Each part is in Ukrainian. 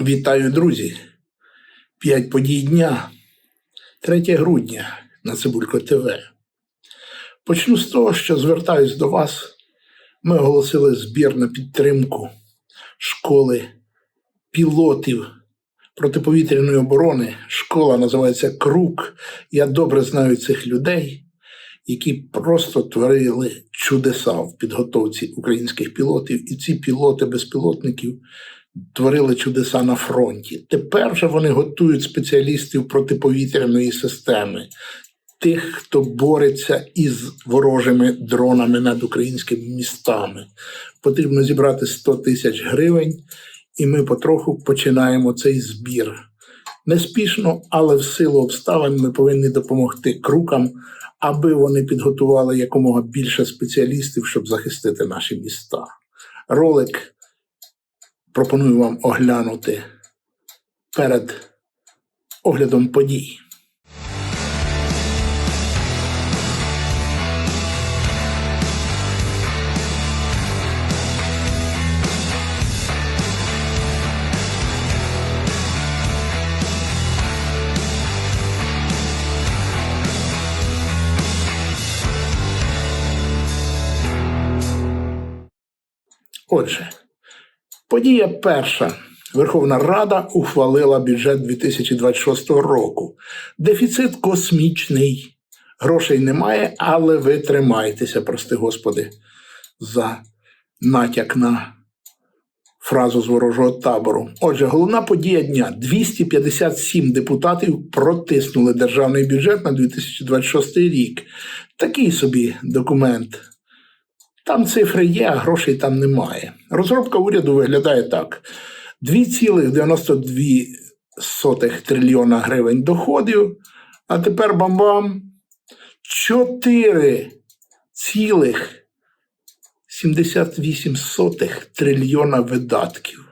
Вітаю, друзі! П'ять подій дня, 3 грудня на Цибулько ТВ. Почну з того, що звертаюсь до вас. Ми оголосили збір на підтримку школи пілотів протиповітряної оборони. Школа називається Крук. Я добре знаю цих людей, які просто творили чудеса в підготовці українських пілотів, і ці пілоти безпілотників творили чудеса на фронті. Тепер же вони готують спеціалістів протиповітряної системи, тих, хто бореться із ворожими дронами над українськими містами. Потрібно зібрати 100 тисяч гривень, і ми потроху починаємо цей збір. Неспішно, але в силу обставин ми повинні допомогти крукам, аби вони підготували якомога більше спеціалістів, щоб захистити наші міста. Ролик пропоную вам оглянути перед оглядом подій. Отже, Подія перша. Верховна Рада ухвалила бюджет 2026 року. Дефіцит космічний. Грошей немає, але ви тримайтеся, прости Господи, за натяк на фразу з ворожого табору. Отже, головна подія дня: 257 депутатів протиснули державний бюджет на 2026 рік. Такий собі документ. Там цифри є, а грошей там немає. Розробка уряду виглядає так: 2,92 трильйона гривень доходів, а тепер бам-бам 4,78 трильйона видатків.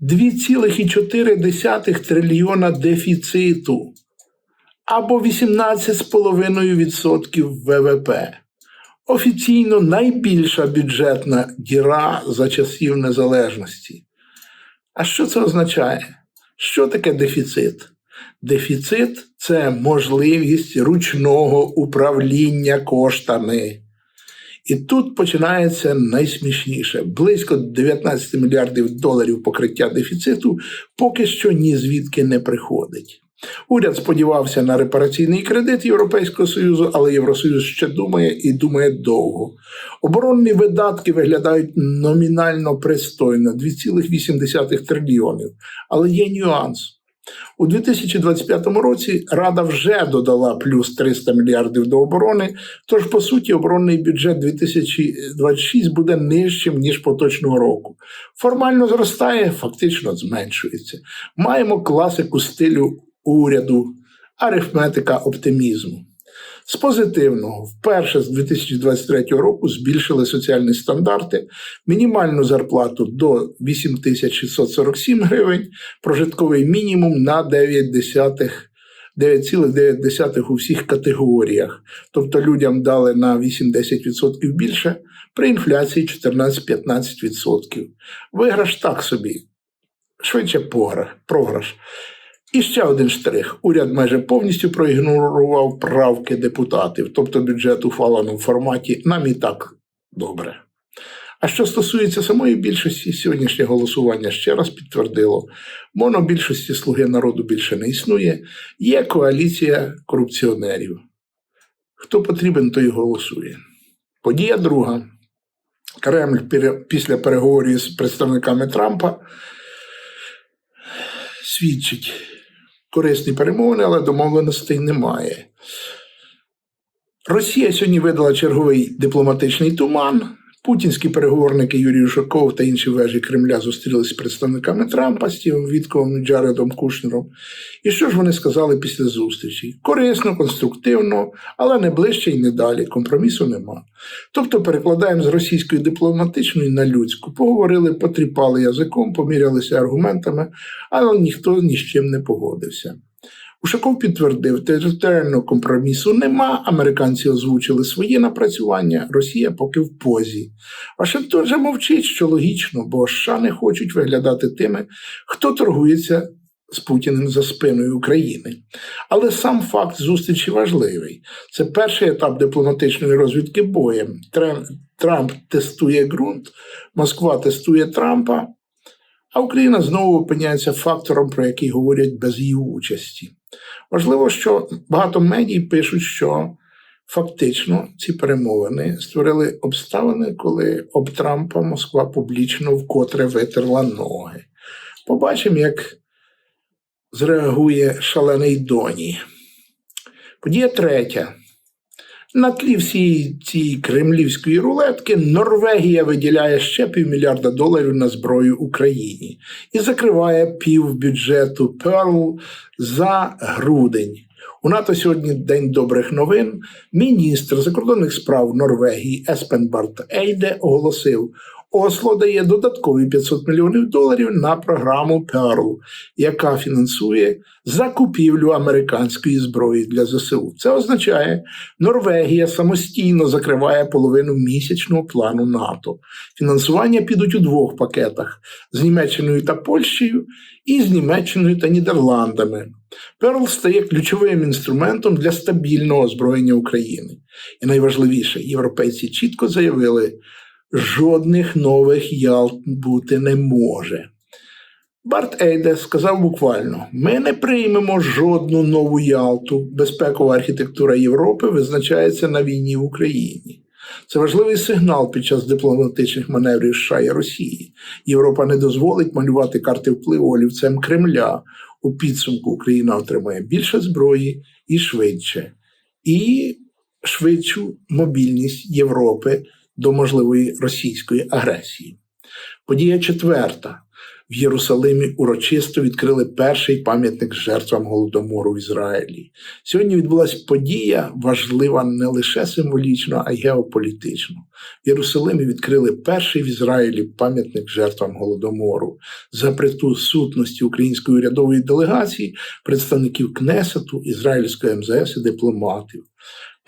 2,4 трильйона дефіциту або 18,5% ВВП. Офіційно найбільша бюджетна діра за часів незалежності. А що це означає? Що таке дефіцит? Дефіцит це можливість ручного управління коштами. І тут починається найсмішніше: близько 19 мільярдів доларів покриття дефіциту поки що ні звідки не приходить. Уряд сподівався на репараційний кредит Європейського Союзу, але Євросоюз ще думає і думає довго. Оборонні видатки виглядають номінально пристойно 2,8 трильйонів. Але є нюанс. У 2025 році Рада вже додала плюс 300 мільярдів до оборони. Тож, по суті, оборонний бюджет 2026 буде нижчим ніж поточного року. Формально зростає, фактично зменшується. Маємо класику стилю уряду, арифметика оптимізму. З позитивного, вперше з 2023 року збільшили соціальні стандарти, мінімальну зарплату до 8647 гривень, прожитковий мінімум на 9,9 у всіх категоріях. Тобто людям дали на 8-10% більше, при інфляції 14-15%. Виграш так собі, швидше програш. І ще один штрих: уряд майже повністю проігнорував правки депутатів, тобто бюджет ухвалено в форматі нам і так добре. А що стосується самої більшості, сьогоднішнє голосування ще раз підтвердило, монобільшості слуги народу більше не існує, є коаліція корупціонерів. Хто потрібен, той голосує. Подія друга. Кремль після переговорів з представниками Трампа свідчить корисні перемовини, але домовленостей немає. Росія сьогодні видала черговий дипломатичний туман. Путінські переговорники Юрій Ушаков та інші вежі Кремля зустрілися з представниками Трампа Стівом Вітковим і Джаредом Кушнером. І що ж вони сказали після зустрічі? Корисно, конструктивно, але не ближче і не далі. Компромісу нема. Тобто перекладаємо з російської дипломатичної на людську. Поговорили, потріпали язиком, помірялися аргументами, але ніхто ні з чим не погодився. Ушаков підтвердив, територіального компромісу нема. Американці озвучили свої напрацювання, Росія поки в позі. Вашингтон же мовчить, що логічно, бо США не хочуть виглядати тими, хто торгується з Путіним за спиною України. Але сам факт зустрічі важливий. Це перший етап дипломатичної розвідки боєм. Трамп тестує ґрунт, Москва тестує Трампа, а Україна знову опиняється фактором, про який говорять без її участі. Важливо, що багато медій пишуть, що фактично ці перемовини створили обставини, коли об Трампа Москва публічно вкотре витерла ноги. Побачимо, як зреагує шалений Доні. Подія третя. На тлі всієї цієї кремлівської рулетки Норвегія виділяє ще півмільярда доларів на зброю Україні і закриває пів бюджету Перл за грудень. У НАТО сьогодні день добрих новин. Міністр закордонних справ Норвегії Еспен Барт Ейде оголосив, Осло дає додаткові 500 мільйонів доларів на програму Перл, яка фінансує закупівлю американської зброї для ЗСУ. Це означає, Норвегія самостійно закриває половину місячного плану НАТО. Фінансування підуть у двох пакетах: з Німеччиною та Польщею і з Німеччиною та Нідерландами. Перл стає ключовим інструментом для стабільного озброєння України. І найважливіше, європейці чітко заявили, жодних нових Ялт бути не може. Барт Ейде сказав буквально: ми не приймемо жодну нову Ялту. Безпекова архітектура Європи визначається на війні в Україні. Це важливий сигнал під час дипломатичних маневрів США і Росії. Європа не дозволить малювати карти впливу олівцем Кремля. У підсумку Україна отримає більше зброї і швидше, і швидшу мобільність Європи до можливої російської агресії. Подія четверта. В Єрусалимі урочисто відкрили перший пам'ятник жертвам голодомору в Ізраїлі. Сьогодні відбулася подія важлива не лише символічно, а й геополітично. В Єрусалимі відкрили перший в Ізраїлі пам'ятник жертвам голодомору за присутності української урядової делегації, представників Кнесету, ізраїльської МЗС і дипломатів.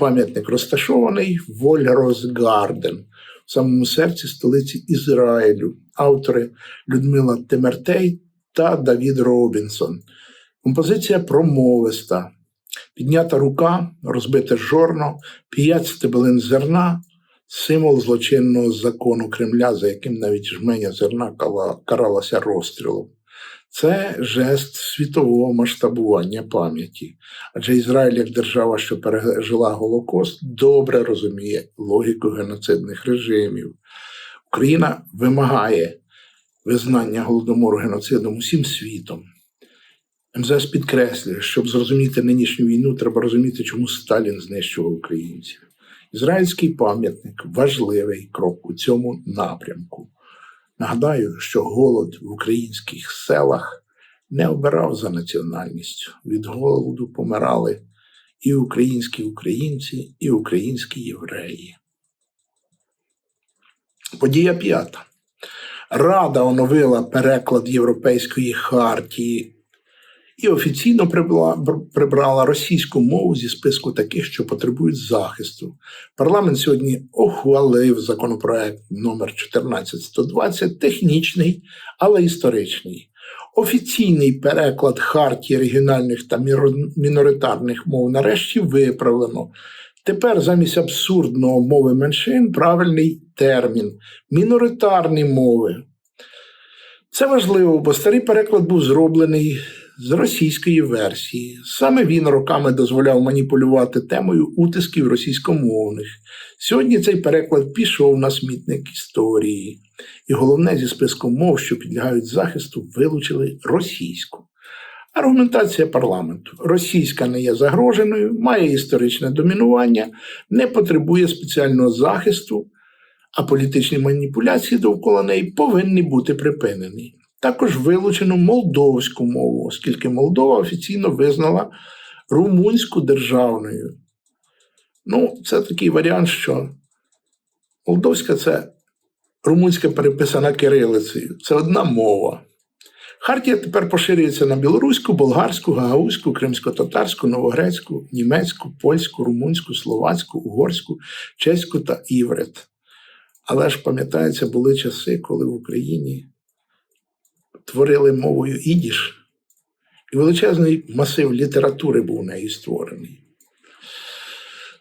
Пам'ятник розташований в Вольросгарден, в самому серці столиці Ізраїлю. Автори Людмила Темертей та Давід Робінсон. Композиція промовиста. Піднята рука, розбите жорно, п'ять стебелин зерна, символ злочинного закону Кремля, за яким навіть жменя зерна каралася розстрілом. Це жест світового масштабування пам'яті. Адже Ізраїль, як держава, що пережила Голокост, добре розуміє логіку геноцидних режимів. Україна вимагає визнання голодомору геноцидом усім світом. МЗС підкреслює, щоб зрозуміти нинішню війну, треба розуміти, чому Сталін знищував українців. Ізраїльський пам'ятник важливий крок у цьому напрямку. Нагадаю, що голод в українських селах не обирав за національністю. Від голоду помирали і українські українці, і українські євреї. Подія п'ята. Рада оновила переклад Європейської хартії і офіційно прибла- прибрала російську мову зі списку таких, що потребують захисту. Парламент сьогодні ухвалив законопроект номер 14120, технічний, але історичний. Офіційний переклад хартії регіональних та міноритарних мов нарешті виправлено. Тепер замість абсурдного мови меншин правильний термін міноритарні мови. Це важливо, бо старий переклад був зроблений з російської версії. Саме він роками дозволяв маніпулювати темою утисків російськомовних. Сьогодні цей переклад пішов на смітник історії, і головне зі списку мов, що підлягають захисту, вилучили російську. Аргументація парламенту: російська не є загроженою, має історичне домінування, не потребує спеціального захисту, а політичні маніпуляції довкола неї повинні бути припинені. Також вилучено молдовську мову, оскільки Молдова офіційно визнала румунську державною. Ну, це такий варіант, що молдовська це румунська переписана кирилицею. Це одна мова. Хартія тепер поширюється на білоруську, болгарську, гагаузьку, кримсько-татарську, новогрецьку, німецьку, польську, румунську, словацьку, угорську, чеську та іврит. Але ж пам'ятається, були часи, коли в Україні творили мовою ідіш, і величезний масив літератури був нею створений.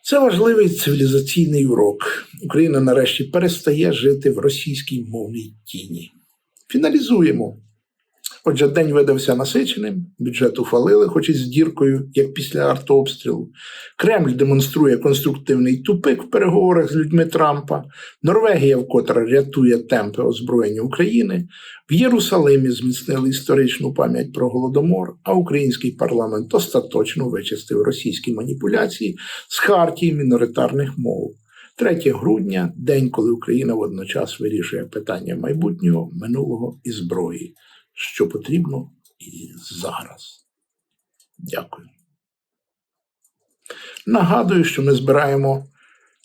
Це важливий цивілізаційний урок. Україна нарешті перестає жити в російській мовній тіні. Фіналізуємо. Отже, день видався насиченим, бюджет ухвалили, хоч і з діркою, як після артобстрілу. Кремль демонструє конструктивний тупик в переговорах з людьми Трампа. Норвегія вкотре рятує темпи озброєння України. В Єрусалимі зміцнили історичну пам'ять про голодомор, а український парламент остаточно вичистив російські маніпуляції з хартії міноритарних мов. 3 грудня день, коли Україна водночас вирішує питання майбутнього, минулого і зброї, що потрібно і зараз. Дякую. Нагадую, що ми збираємо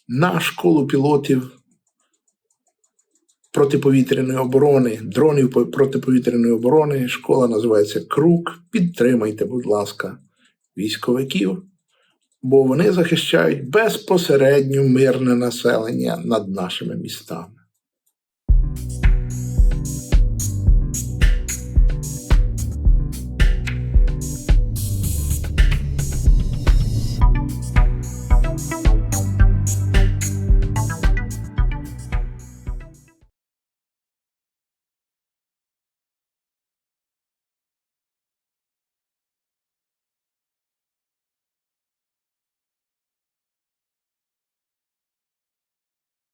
на школу пілотів протиповітряної оборони, дронів протиповітряної оборони. Школа називається Крук. Підтримайте, будь ласка, військовиків, бо вони захищають безпосередньо мирне населення над нашими містами.